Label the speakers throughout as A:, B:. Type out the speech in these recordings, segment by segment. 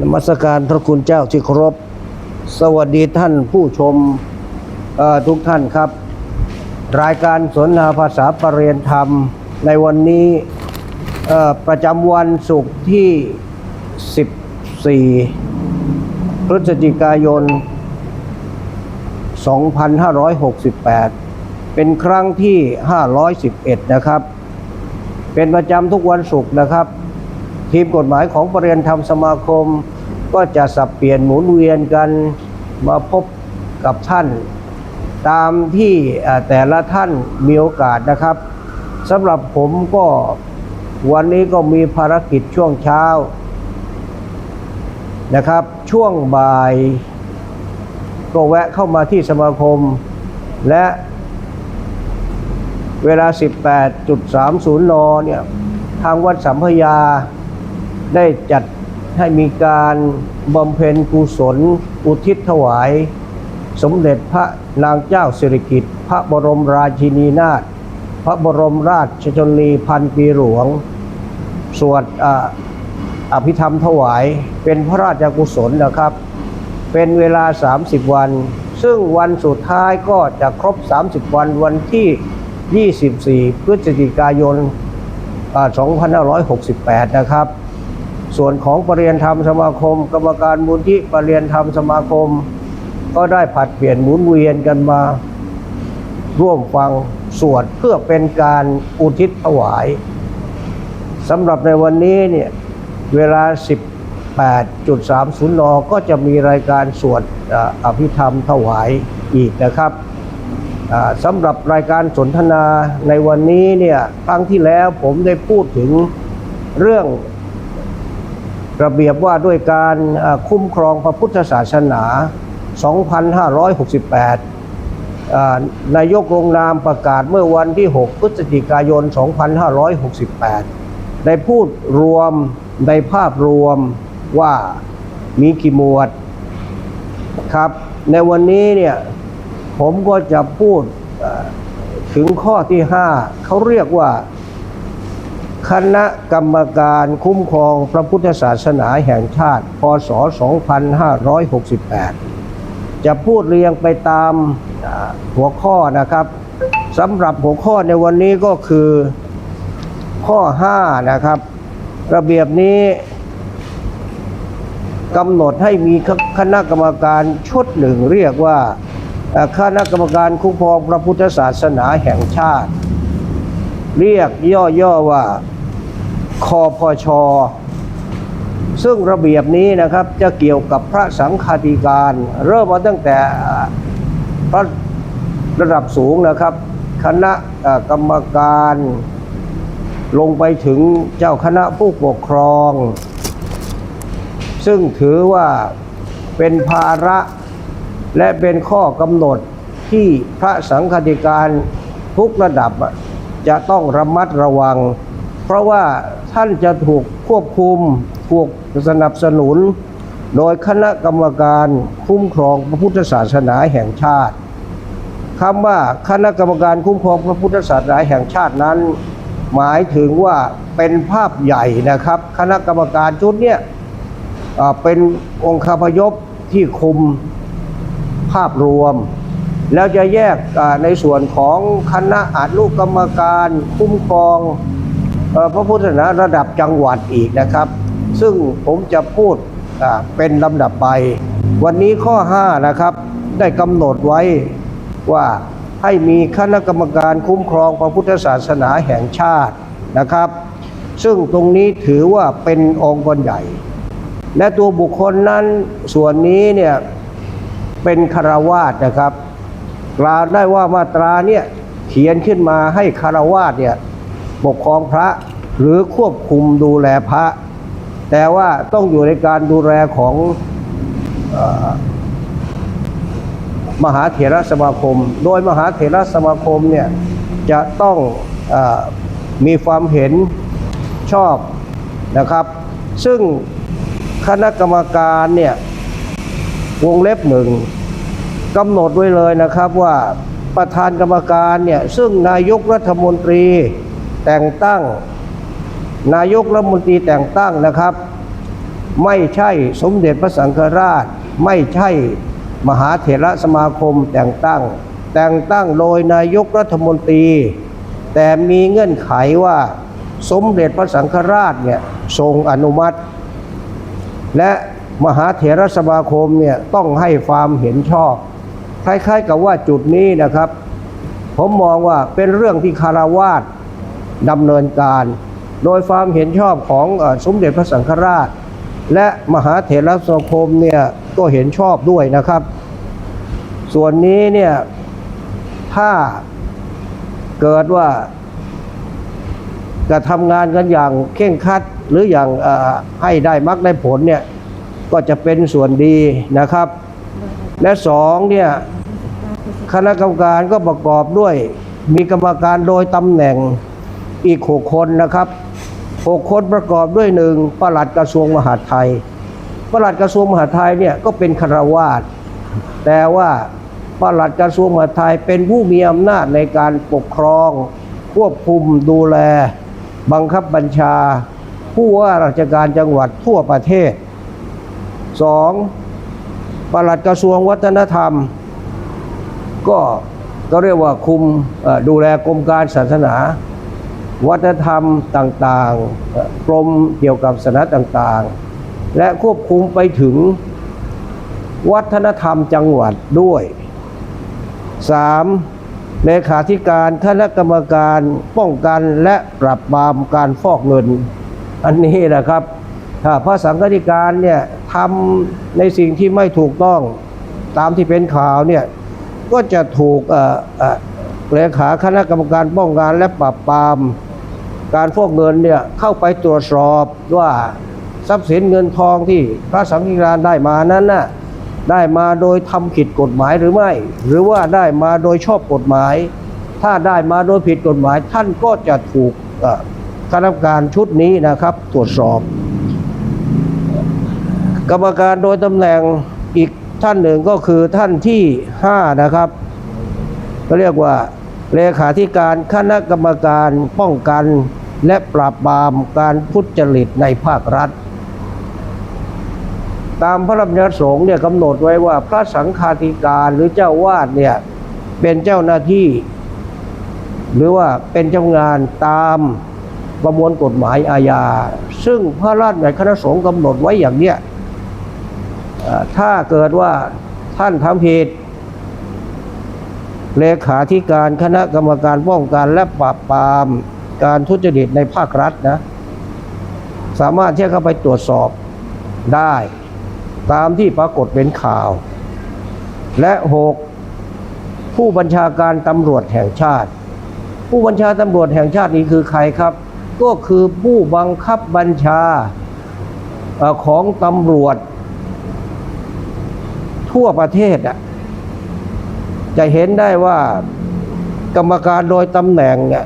A: นมัสการพระคุณเจ้าที่เคารพ สวัสดีท่านผู้ชมทุกท่านครับ รายการสนทนาภาษาปรเรียนธรรม ในวันนี้ประจำวันศุกร์ที่ 14 พฤศจิกายน 2568 เป็นครั้งที่ 511 นะครับ เป็นประจำทุกวันศุกร์นะครับ ทีมกฎหมายของประเรียนธรรมสมาคม ก็จะสับเปลี่ยนหมุนเวียนกันมาพบกับท่าน ตามที่แต่ละท่านมีโอกาสนะครับสำหรับผมก็วันนี้ก็มีภารกิจช่วงเช้านะครับ ช่วงบ่าย ก็แวะเข้ามาที่สมาคม และเวลา 18.30 นเนี่ย ทางวัดสัมพยา ได้จัดให้มีการบำเพ็ญกุศล อุทิศถวาย สมเด็จพระนางเจ้าสิริกิติ์พระบรมราชินีนาถพระบรมราชชนนีพันปีหลวง สวดออภิธรรมถวายเป็นพระราชกุศลนะครับ เป็นเวลา 30 วัน ซึ่งวันสุดท้ายก็จะครบ 30 วันวันที่ 24 พฤศจิกายนอ่า2568 นะครับ ส่วนของปรรียนธรรมสมาคม กรรมการมูลที่ปรรียนธรรมสมาคม ก็ได้ผัดเปลี่ยนหมุนเวียนกันมา ร่วมฟังสวดเพื่อเป็นการอุทิศถวายสำหรับในวันนี้เนี่ยเวลา 18.30 น ก็จะมีรายการสวดอภิธรรมถวายอีกนะครับสำหรับรายการสนทนาในวันนี้เนี่ยครั้งที่แล้วผมได้พูดถึงเรื่อง ระเบียบว่าด้วยการคุ้มครองพระพุทธศาสนา 2568 นายกลงนามประกาศเมื่อวันที่ 6 พฤศจิกายน 2568 ได้พูดรวมในภาพรวมว่ามีกี่หมวดครับ ในวันนี้เนี่ยผมก็จะพูดถึงข้อที่ 5 เขาเรียกว่า คณะกรรมการคุ้มครองพระพุทธศาสนาแห่งชาติ พศ 2568 จะพูดเรียงไปตามหัวข้อนะครับสำหรับหัวข้อในวันนี้ก็คือข้อ 5 นะครับ ระเบียบนี้กำหนดให้มีคณะกรรมการชุดหนึ่งเรียกว่าคณะกรรมการคุ้มครองพระพุทธศาสนาแห่งชาติ เรียกย่อๆว่า คอพชซึ่งระเบียบนี้นะครับจะเกี่ยวกับพระสังฆาธิการ เริ่มมาตั้งแต่พระระดับสูงนะครับ คณะกรรมการ ลงไปถึงเจ้าคณะผู้ปกครอง ซึ่งถือว่าเป็นภาระและเป็นข้อกำหนดที่พระสังฆาธิการทุกระดับจะต้องระมัดระวัง เพราะว่า ท่านจะถูกควบคุมถูกสนับสนุน โดยคณะกรรมการคุ้มครองพระพุทธศาสนาแห่งชาติคำว่าคณะกรรมการคุ้มครองพระพุทธศาสนาแห่งชาตินั้น หมายถึงว่าเป็นภาพใหญ่นะครับ คณะกรรมการชุดเนี้ยเป็นองค์คาพยพที่คุมภาพรวม แล้วจะแยกในส่วนของคณะอนุกรรมการคุ้มครอง พระพุทธศาสนาระดับจังหวัดอีกนะครับ ซึ่งผมจะพูดเป็นลำดับไป วันนี้ข้อ 5 นะครับได้กำหนดไว้ว่าให้มีคณะกรรมการคุ้มครองพระพุทธศาสนาแห่งชาตินะครับ ซึ่งตรงนี้ถือว่าเป็นองค์กรใหญ่ และตัวบุคคลนั้นส่วนนี้เนี่ยเป็นคารวาสนะครับกล่าวได้ว่ามาตราเนี่ยเขียนขึ้นมาให้คารวาสเนี่ย ปกครองพระหรือควบคุมดูแลพระ แต่ว่าต้องอยู่ในการดูแลของอมหาเถรสมาคม โดยมหาเถรสมาคมเนี่ยจะต้องอมีความเห็นชอบนะครับ ซึ่งคณะกรรมการเนี่ยวงเล็บหนึ่งกำหนดไว้เลยนะครับว่าประธานกรรมการเนี่ยซึ่งนายกรัฐมนตรี แต่งตั้ง นายกรัฐมนตรีแต่งตั้งนะครับ ไม่ใช่สมเด็จพระสังฆราช ไม่ใช่มหาเถรสมาคมแต่งตั้ง แต่งตั้งโดยนายกรัฐมนตรี แต่มีเงื่อนไขว่าสมเด็จพระสังฆราชเนี่ยทรงอนุมัติ และมหาเถรสมาคมเนี่ยต้องให้ความเห็นชอบ คล้ายๆกับว่าจุดนี้นะครับ ผมมองว่าเป็นเรื่องที่คารวาส ดำเนินการ โดยความเห็นชอบของสมเด็จพระสังฆราช และมหาเถรสมาคมเนี่ยก็เห็นชอบด้วยนะครับ ส่วนนี้เนี่ยถ้าเกิดว่าจะทำงานกันอย่างเข่งครัดหรืออย่างให้ได้มักได้ผลเนี่ยก็จะเป็นส่วนดีนะครับ และสองเนี่ยคณะกรรมการก็ประกอบด้วยมีกรรมการโดยตำแหน่ง อีกหกคนนะครับหกคนประกอบด้วยหนึ่งประหลัดกระทรวงมหาดไทยประหลัดกระทรวงมหาดไทยเนี่ยก็เป็นคารวาสแต่ว่าประหลัดกระทรวงมหาดไทยเป็นผู้มีอำนาจในการปกครอง ควบคุมดูแล บังคับบัญชา ผู้ว่าราชการจังหวัดทั่วประเทศ 2. ประหลัดกระทรวงวัฒนธรรม ก็ก็เรียกว่าคุมดูแลกรมการศาสนา วัฒนธรรมต่างๆ กรมเกี่ยวกับศาสนาต่างๆ และควบคุมไปถึงวัฒนธรรมจังหวัดด้วย 3. เลขาธิการคณะกรรมการป้องกันและปราบปรามการฟอกเงิน อันนี้นะครับ ถ้าพระสังฆธิการเนี่ยทำในสิ่งที่ไม่ถูกต้องตามที่เป็นข่าวเนี่ยก็จะถูกเอ่อเอ่อเลขาคณะกรรมการป้องกันและปราบปราม การฟอกเงินเนี่ยเข้าไปตรวจสอบว่าทรัพย์สินเงินทองที่พระสังฆธิการได้มานั้นน่ะได้มาโดยทำผิดกฎหมายหรือไม่ หรือว่าได้มาโดยชอบกฎหมาย ถ้าได้มาโดยผิดกฎหมาย ท่านก็จะถูกคณะกรรมการชุดนี้นะครับตรวจสอบ กรรมการโดยตำแหน่งอีกท่านหนึ่งก็คือท่านที่ 5 นะครับก็เรียกว่าเลขาธิการคณะกรรมการป้องกัน และปราบปรามการทุจริตในภาครัฐ ตามพระราชบัญญัติสงฆ์เนี่ยกำหนดไว้ว่าพระสังฆาธิการหรือเจ้าวาดเนี่ยเป็นเจ้าหน้าที่ หรือว่าเป็นเจ้างานตามประมวลกฎหมายอาญา ซึ่งพระราชบัญญัติคณะสงฆ์กำหนดไว้อย่างเนี้ยถ้าเกิดว่าท่านทำผิดเลขาธิการคณะกรรมการป้องกันและปราบปราม การทุจริตในภาครัฐนะ สามารถที่จะเข้าไปตรวจสอบได้ ตามที่ปรากฏเป็นข่าว และหกผู้บัญชาการตำรวจแห่งชาติ ผู้บัญชาตำรวจแห่งชาตินี้คือใครครับ ก็คือผู้บังคับบัญชาของตำรวจ ทั่วประเทศอะจะเห็นได้ว่ากรรมการโดยตำแหน่งเนี่ย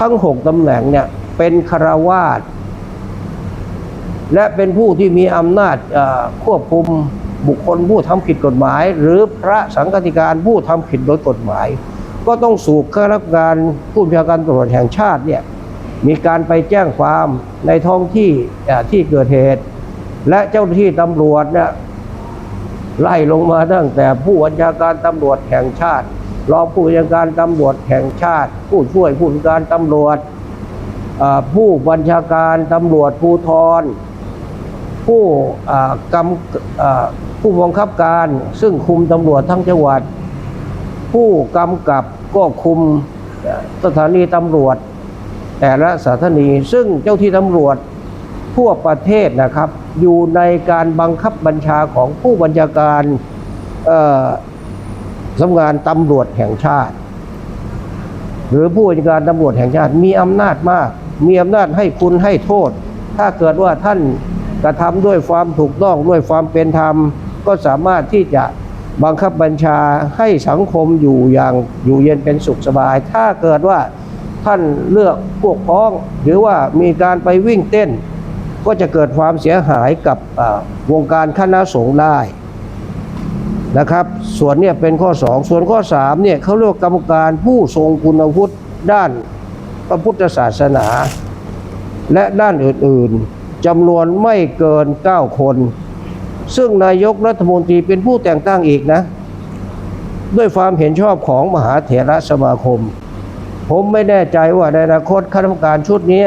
A: ทั้งหกตำแหน่งเนี่ยเป็นคารวาสและเป็นผู้ที่มีอำนาจควบคุมบุคคลผู้ทำผิดกฎหมาย หรือพระสังฆาธิการผู้ทำผิดโดยกฎหมาย ก็ต้องสูบข้าราชการผู้บัญชาการตำรวจแห่งชาติเนี่ยมีการไปแจ้งความในท้องที่ที่เกิดเหตุ และเจ้าหน้าที่ตำรวจเนี่ยไล่ลงมาตั้งแต่ผู้บัญชาการตำรวจแห่งชาติ รองผู้บัญชาการตำรวจแห่งชาติ ผู้ช่วยผู้บัญชาการตำรวจผู้บัญชาการตำรวจภูธรผู้กำผู้บังคับการซึ่งคุมตำรวจทั้งจังหวัด ผู้กำกับก็คุมสถานีตำรวจ แต่ละสถานีซึ่งเจ้าที่ตำรวจทั่วประเทศนะครับ อยู่ในการบังคับบัญชาของผู้บัญชาการ สำนักงานตำรวจแห่งชาติ หรือผู้บัญชาการตำรวจแห่งชาติมีอำนาจมาก มีอำนาจให้คุณให้โทษ ถ้าเกิดว่าท่านกระทำด้วยความถูกต้องด้วยความเป็นธรรม ก็สามารถที่จะบังคับบัญชาให้สังคมอยู่อย่างอยู่เย็นเป็นสุขสบาย ถ้าเกิดว่าท่านเลือกพวกพ้อง หรือว่ามีการไปวิ่งเต้น ก็จะเกิดความเสียหายกับวงการคณะสงฆ์ได้ นะครับ ส่วนเนี่ยเป็นข้อ 2 ส่วนข้อ3เนี่ยเขาเรียกว่ากรรมการผู้ทรงคุณวุฒิด้านพระพุทธศาสนา และด้านอื่นๆจำนวนไม่เกิน 9 คน ซึ่งนายกรัฐมนตรีเป็นผู้แต่งตั้งอีกนะ ด้วยความเห็นชอบของมหาเถรสมาคม ผมไม่แน่ใจว่าในอนาคตคณะกรรมการชุดนี้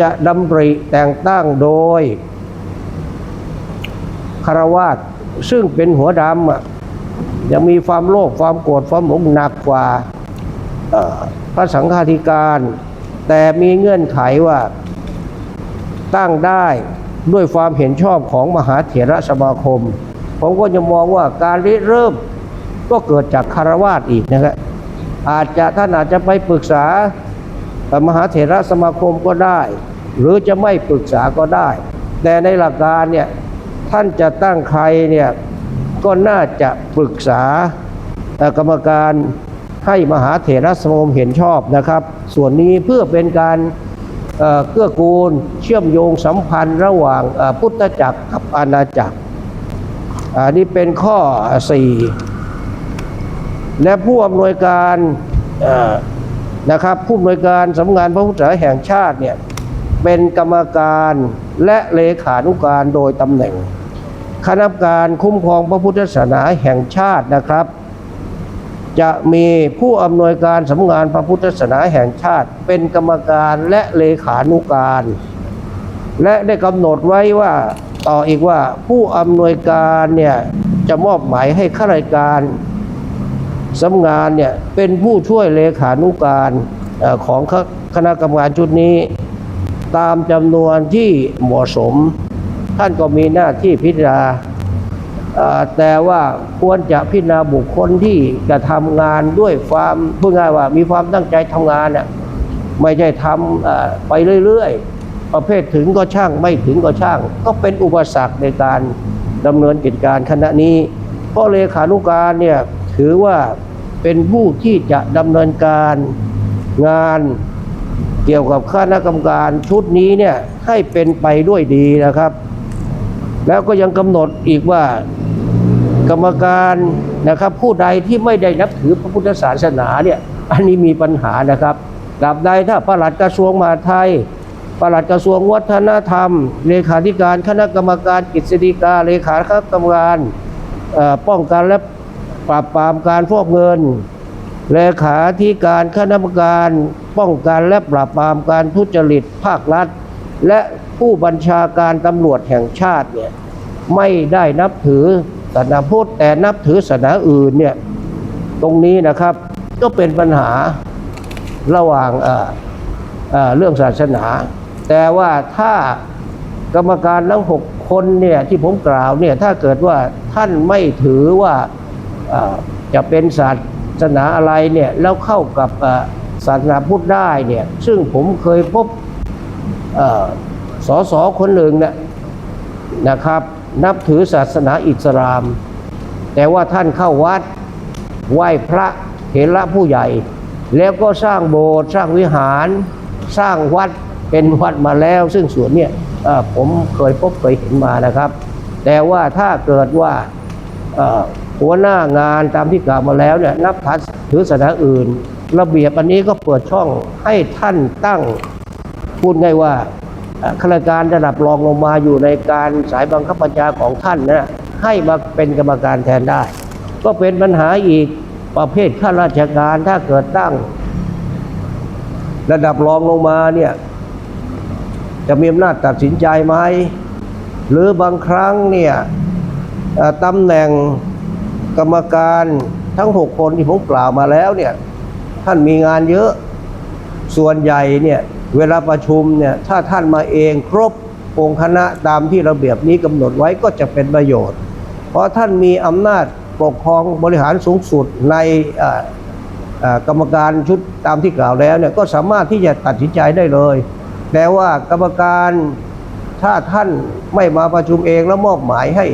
A: จะดำริแต่งตั้งโดยคารวาส ซึ่งเป็นหัวดำยังมีความโลภความโกรธความหลงหนักกว่าพระสังฆาธิการ แต่มีเงื่อนไขว่าตั้งได้ด้วยความเห็นชอบของมหาเถรสมาคม ผมก็จะมองว่าการริเริ่มก็เกิดจากคารวาสอีกนะครับอาจจะท่านอาจจะไปปรึกษามหาเถรสมาคมก็ได้ หรือจะไม่ปรึกษาก็ได้ แต่ในหลักการเนี่ย ท่านจะตั้งใครเนี่ยก็น่าจะปรึกษากรรมการให้มหาเถรสมาคมเห็นชอบนะครับ ส่วนนี้เพื่อเป็นการเกื้อกูลเชื่อมโยงสัมพันธ์ระหว่างพุทธจักรกับอาณาจักรอันนี้เป็นข้อ 4 และผู้อำนวยการนะครับผู้อำนวยการสำนักงานพระพุทธศาสนาแห่งชาติเนี่ยเป็นกรรมการและเลขานุการโดยตำแหน่ง คณะกรรมการคุ้มครองพระพุทธศาสนาแห่งชาตินะครับ จะมีผู้อำนวยการสำนักงานพระพุทธศาสนาแห่งชาติ เป็นกรรมการและเลขานุการ และได้กำหนดไว้ว่าต่ออีกว่าผู้อำนวยการเนี่ยจะมอบหมายให้ข้าราชการสำนักงานเนี่ยเป็นผู้ช่วยเลขานุการของคณะกรรมการชุดนี้ ตามจำนวนที่เหมาะสม ท่านก็มีหน้าที่พิจารณาแต่ว่าควรจะพิจารณาบุคคลที่จะทำงานด้วยความพูดง่ายว่ามีความตั้งใจทำงานเนี่ยไม่ใช่ทำไปเรื่อยๆ ประเภทถึงก็ช่างไม่ถึงก็ช่าง ก็เป็นอุปสรรคในการดำเนินกิจการคณะนี้เพราะเลขานุการเนี่ยถือว่าเป็นผู้ที่จะดำเนินการงานเกี่ยวกับคณะกรรมการชุดนี้เนี่ยให้เป็นไปด้วยดีนะครับ แล้วก็ยังกำหนดอีกว่ากรรมการนะครับผู้ใดที่ไม่ได้นับถือพระพุทธศาสนาเนี่ยอันนี้มีปัญหานะครับตราบใดถ้าประหลัดกระทรวงมหาดไทยประหลัดกระทรวงวัฒนธรรม เลขาธิการคณะกรรมการกฤษฎีกาเลขาคณะกรรมการเอ่อป้องกันและปราบปรามการฟอกเงิน เลขาธิการคณะกรรมการป้องกันและปราบปรามการทุจริตภาครัฐ และ ผู้บัญชาการตำรวจแห่งชาติเนี่ยไม่ได้นับถือศาสนาพุทธแต่นับถือศาสนาอื่นเนี่ยตรงนี้นะครับก็เป็นปัญหาระหว่างเอ่อเอ่อเรื่องศาสนา แต่ว่าถ้ากรรมการทั้งหกคนเนี่ยที่ผมกล่าวเนี่ยถ้าเกิดว่าท่านไม่ถือว่าจะเป็นศาสนาอะไรเนี่ยแล้วเข้ากับศาสนาพุทธได้เนี่ยซึ่งผมเคยพบ สอสอคนหนึ่งเนี่ยนะครับ นับถือศาสนาอิสลาม แต่ว่าท่านเข้าวัดไหว้พระเถระผู้ใหญ่ แล้วก็สร้างโบสถ์สร้างวิหาร สร้างวัดเป็นวัดมาแล้ว ซึ่งส่วนเนี่ยผมเคยพบเคยเห็นมานะครับ แต่ว่าถ้าเกิดว่าหัวหน้างานตามที่กล่าวมาแล้วเนี่ยนับถือศาสนาอื่น ระเบียบอันนี้ก็เปิดช่องให้ท่านตั้งพูดง่ายว่า ข้าราชการระดับรองลงมาอยู่ในการสายบังคับบัญชาของท่านนะให้มาเป็นกรรมการแทนได้ ก็เป็นปัญหาอีกประเภทข้าราชการถ้าเกิดตั้ง ระดับรองลงมาเนี่ยจะมีอำนาจตัดสินใจไหมหรือบางครั้งเนี่ยตำแหน่งกรรมการทั้งหกคนที่ผมกล่าวมาแล้วเนี่ยท่านมีงานเยอะ ส่วนใหญ่เนี่ยเวลาประชุมเนี่ยถ้าท่านมาเองครบองค์คณะตามที่ระเบียบนี้กำหนดไว้ก็จะเป็นประโยชน์ เพราะท่านมีอำนาจปกครองบริหารสูงสุดในกรรมการชุดตามที่กล่าวแล้วเนี่ยก็สามารถที่จะตัดสินใจได้เลย แต่ว่ากรรมการถ้าท่านไม่มาประชุมเองแล้วมอบหมายให้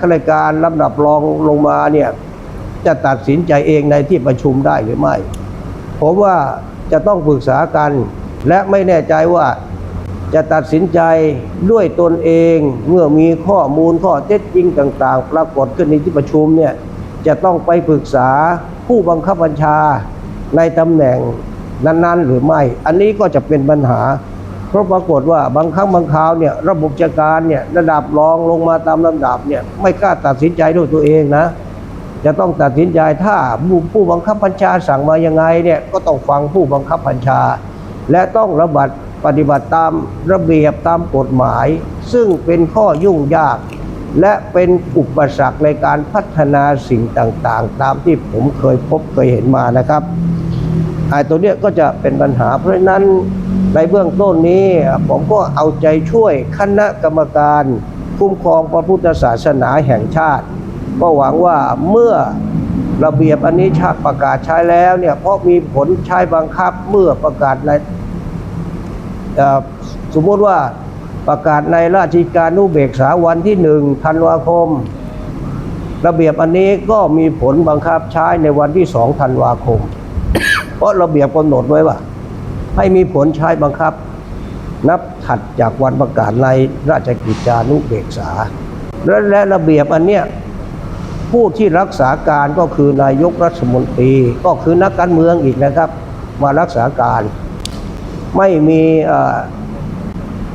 A: ข้าราชการลำดับรองลงมาเนี่ยจะตัดสินใจเองในที่ประชุมได้หรือไม่ ผมว่าจะต้องปรึกษากัน และไม่แน่ใจว่าจะตัดสินใจด้วยตนเองเมื่อมีข้อมูลข้อเท็จจริงต่างๆ ปรากฏขึ้นในที่ประชุมเนี่ยจะต้องไปปรึกษาผู้บังคับบัญชาในตำแหน่งนั้นๆ หรือไม่ อันนี้ก็จะเป็นปัญหา เพราะปรากฏว่าบางครั้งบางคราวเนี่ยระบบราชการเนี่ยระดับรองลงมาตามลำดับเนี่ยไม่กล้าตัดสินใจด้วยตัวเองนะ จะต้องตัดสินใจถ้าผู้ผู้บังคับบัญชาสั่งมายังไงเนี่ยก็ต้องฟังผู้บังคับบัญชา และต้องระบัดปฏิบัติตามระเบียบตามกฎหมาย ซึ่งเป็นข้อยุ่งยาก และเป็นอุปสรรคในการพัฒนาสิ่งต่างๆ ตามที่ผมเคยพบเคยเห็นมานะครับไอ้ตัวเนี้ยก็จะเป็นปัญหาเพราะฉะนั้นในเบื้องต้นนี้ผมก็เอาใจช่วยคณะกรรมการคุ้มครองพระพุทธศาสนาแห่งชาติ ก็หวังว่าเมื่อระเบียบอันนี้ชาติประกาศใช้แล้วเนี่ยเพราะมีผลใช้บังคับเมื่อประกาศในสมมติว่าประกาศในราชกิจการนุเบกษาวันที่หนึ่งธันวาคม ระเบียบอันนี้ก็มีผลบังคับใช้ในวันที่สองธันวาคม เพราะระเบียบกำหนดไว้ว่า ให้มีผลใช้บังคับ นับถัดจากวันประกาศในราชกิจจานุเบกษา และและระเบียบอันเนี้ย ผู้ที่รักษาการก็คือนายกรัฐมนตรี ก็คือนักการเมืองอีกนะครับ มารักษาการ ไม่มี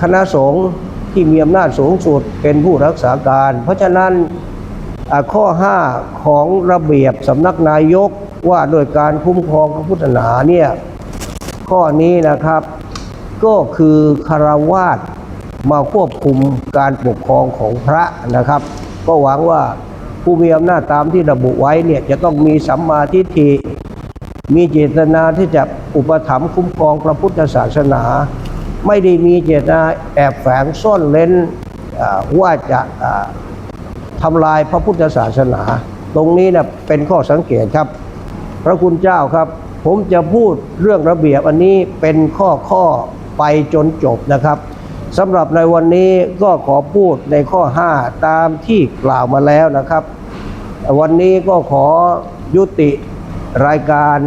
A: คณะสงฆ์ที่มีอำนาจสูงสุดเป็นผู้รักษาการ เพราะฉะนั้นข้อ 5 ของระเบียบสำนักนายกว่าโดยการคุ้มครองพระพุทธศาสนาเนี่ยข้อนี้นะครับ ก็คือคารวาสมาควบคุมการปกครองของพระนะครับ ก็หวังว่า ผู้มีอำนาจตามที่ระบุไว้เนี่ยจะต้องมีสัมมาทิฏฐิ มีเจตนาที่จะอุปถัมภ์คุ้มครองพระพุทธศาสนา ไม่ได้มีเจตนาแอบแฝงซ่อนเล้นว่าจะอ่าทำลายพระพุทธศาสนา ตรงนี้นะเป็นข้อสังเกตครับ พระคุณเจ้าครับ ผมจะพูดเรื่องระเบียบอันนี้เป็นข้อข้อไปจนจบนะครับ สำหรับในวันนี้ก็ขอพูดในข้อ 5 ตามที่กล่าวมาแล้วนะครับ วันนี้ก็ขอยุติรายการ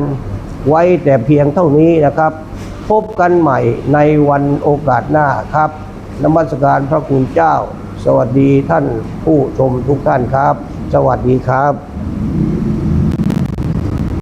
A: ไว้แต่เพียงเท่านี้นะครับ พบกันใหม่ในวันโอกาสหน้าครับนมัสการพระคุณเจ้า สวัสดีท่านผู้ชมทุกท่านครับ สวัสดีครับ